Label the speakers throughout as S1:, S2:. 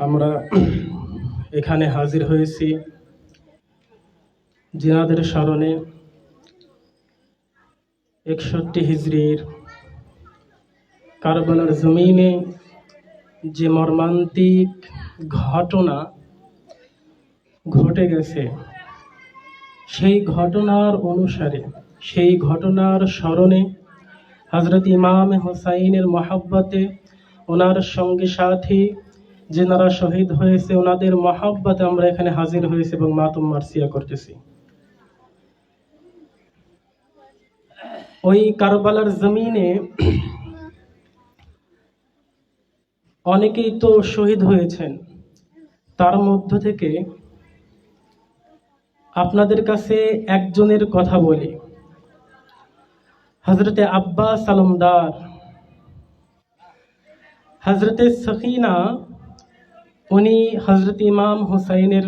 S1: আমরা এখানে হাজির হয়েছি। জিনাদের স্মরণে একষট্টি হিজড়ির কারবালার জমিনে যে মর্মান্তিক ঘটনা ঘটে গেছে, সেই ঘটনার অনুসারে, সেই ঘটনার স্মরণে হজরত ইমাম হোসাইনের মহাব্বতে ওনার সঙ্গে সাথী যেনারা শহীদ হয়েছে, ওনাদের মহাব্বতে আমরা এখানে হাজির হয়েছি এবং মাতুম মার্সিয়া করতেছি। ওই কারবালার জমিনে অনেকেই তো শহীদ হয়েছেন। তার মধ্য থেকে আপনাদের কাছে একজনের কথা বলি। হজরতে আব্বাস আলমদার। হজরতে সখিনা উনি হজরত ইমাম হুসাইনের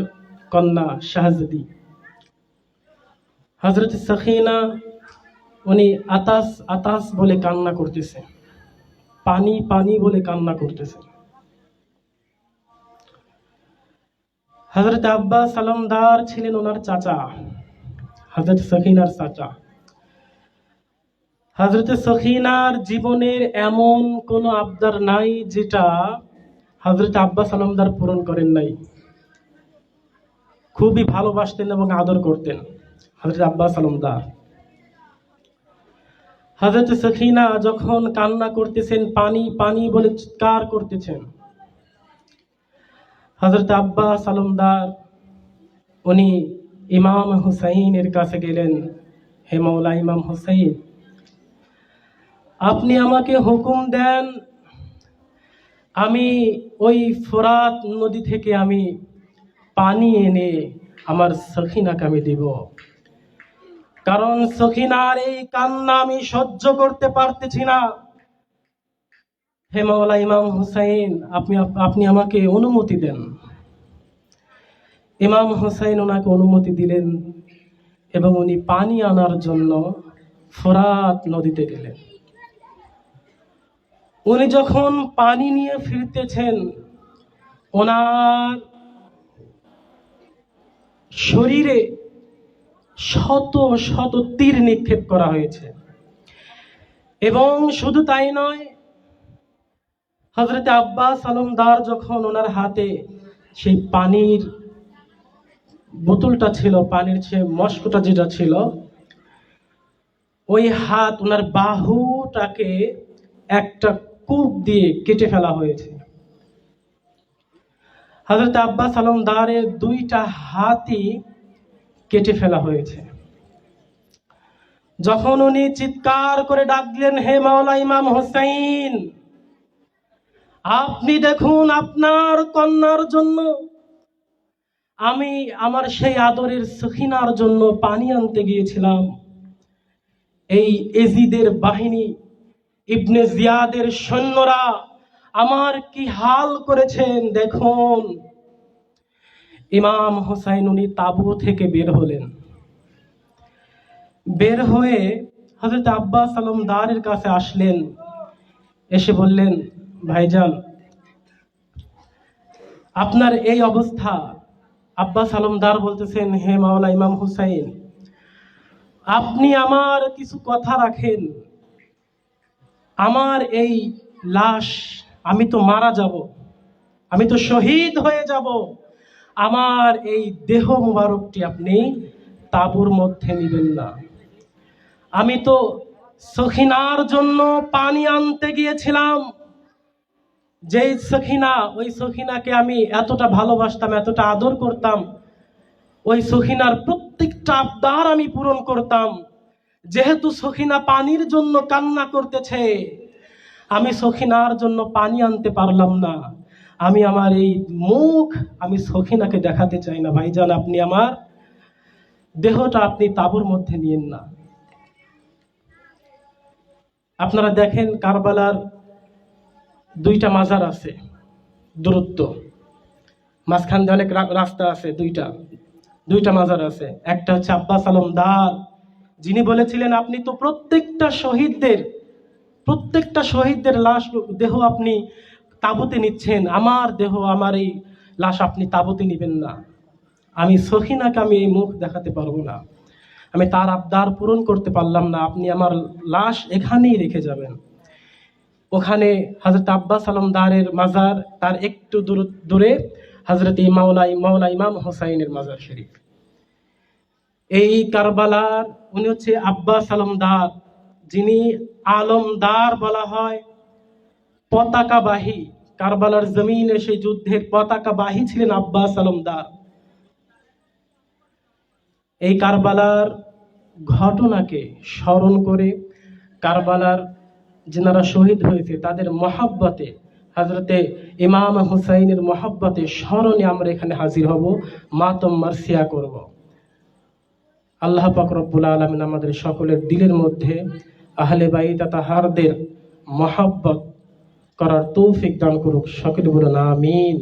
S1: কন্যা শাহজাদি। হজরত সখিনা উনি আতাস আতাস বলে কান্না করতেছে। পানি পানি বলে কান্না করতেছে। হজরত আব্বাস সালামদার ছিলেন ওনার চাচা হজরত সখিনার চাচা। হজরত সখিনার জীবনের এমন কোনো আবদার নাই যেটা হজরত আব্বাস আলমদার পূরণ করেন নাই। খুবই ভালোবাসতেন এবং আদর করতেন হজরত আব্বাস আলমদার। হজরত সখিনা যখন কান্না করতেছেন, পানি পানি বলে চিৎকার করতেছেন হজরত আব্বাস আলমদার, উনি ইমাম হুসাইনের কাছে গেলেন, হে মৌলা ইমাম হুসাইন, আপনি আমাকে হুকুম দেন আমি ওই ফোরাত নদী থেকে আমি পানি এনে আমার সখিনাকে আমি দিব। কারণ সখিনার এই কান্না আমি সহ্য করতে পারতেছি না। হে মাওলা ইমাম হুসাইন, আপনি আপনি আমাকে অনুমতি দেন। ইমাম হুসাইন ওনাকে অনুমতি দিলেন এবং উনি পানি আনার জন্য ফোরাত নদীতে গেলেন। উনি যখন পানি নিয়ে ফিরতেছেন, ওনার শরীরে শত শত তীর নিক্ষেপ করা হয়েছে। এবং শুধু তাই নয় হজরত আব্বাস আলমদার যখন ওনার হাতে সেই পানির বোতলটা ছিল, পানির সে মস্কটা যেটা ছিল, ওই হাত, ওনার বাহুটাকে একটা কূপ দিয়ে কেটে ফেলা হয়েছে। হজরত আব্বাস আলমদারের দুইটা হাতই কেটে ফেলা হয়েছে। যখন উনি চিৎকার করে ডাকলেন, হে মাওলা ইমাম হোসাইন, আপনি দেখুন আপনার কন্যার জন্য, আমি আমার সেই আদরের সখিনার জন্য পানি আনতে গিয়েছিলাম। এই এজিদের বাহিনী ইবনে জিয়াদের সৈন্যরা আমার কি হাল করেছেন দেখুন। ইমাম হোসাইন উনি তাবু থেকে বের হলেন। বের হয়ে হজরত আব্বাস আলম আলমদারের কাছে আসলেন। এসে বললেন, ভাইজান, আপনার এই অবস্থা। আব্বাস আলম আলমদার বলতেছেন, হে মাওলা ইমাম হুসাইন, আপনি আমার কিছু কথা রাখেন। আমার এই লাশ, আমি তো মারা যাব, আমি তো শহীদ হয়ে যাব। আমার এই দেহ মুবারকটি আপনি তাবুর মধ্যে নেবেন না। আমি তো সখিনার জন্য পানি আনতে গিয়েছিলাম। যেই সখিনা, ওই সখিনাকে আমি এতটা ভালোবাসতাম, এতটা আদর করতাম, ওই সখিনার প্রত্যেকটা আবদার আমি পূরণ করতাম। যেহেতু সখিনা পানির জন্য কান্না করতেছে, আমি সখিনার জন্য পানি আনতে পারলাম না। আমি আমার এই মুখ আমি সখিনাকে দেখাতে চাই না। ভাইজান, আপনি আমার দেহটা আপনি তাবুর মধ্যে নিয়েন না। আপনারা দেখেন কারবালার দুইটা মাজার আছে, দূরত্ব। মাঝখান দিয়ে অনেক রাস্তা আছে দুইটা দুইটা মাজার আছে। একটা হচ্ছে আব্বাস আলম দার যিনি বলেছিলেন, আপনি তো প্রত্যেকটা শহীদদের প্রত্যেকটা শহীদদের লাশ, দেহ আপনি তাবুতে নিচ্ছেন। আমার দেহ, আমার এই লাশ আপনি তাবুতে নিবেন না। আমি সহিনাকে আমি এই মুখ দেখাতে পারব না। আমি তার আবদার পূরণ করতে পারলাম না। আপনি আমার লাশ এখানেই রেখে যাবেন। ওখানে হজরত আব্বাস আলমদারের মাজার, তার একটু দূর, দূরে হজরত মাওলা মাওলা ইমাম হোসাইনের মাজার শরীফ। এই কারবালার, উনি হচ্ছে আব্বাস আলমদার, যিনি আলমদার বলা হয়, পতাকাবাহী। কারবালার জমিনে সেই যুদ্ধের পতাকাবাহী ছিলেন আব্বাস আলমদার। এই কারবালার ঘটনাকে স্মরণ করে কারবালার যেনারা শহীদ হয়েছে, তাদের মহাব্বতে হজরতে ইমাম হুসাইনের মহাব্বতে স্মরণে আমরা এখানে হাজির হব, মাতম মার্সিয়া করব। আল্লাহ পাক রব্বুল আলমিন আমাদের সকলের দিলের মধ্যে আহলে বাইতা তাহারদের মহাব্বত করার তৌফিক দান করুক। সকলে বলুন, আমিন।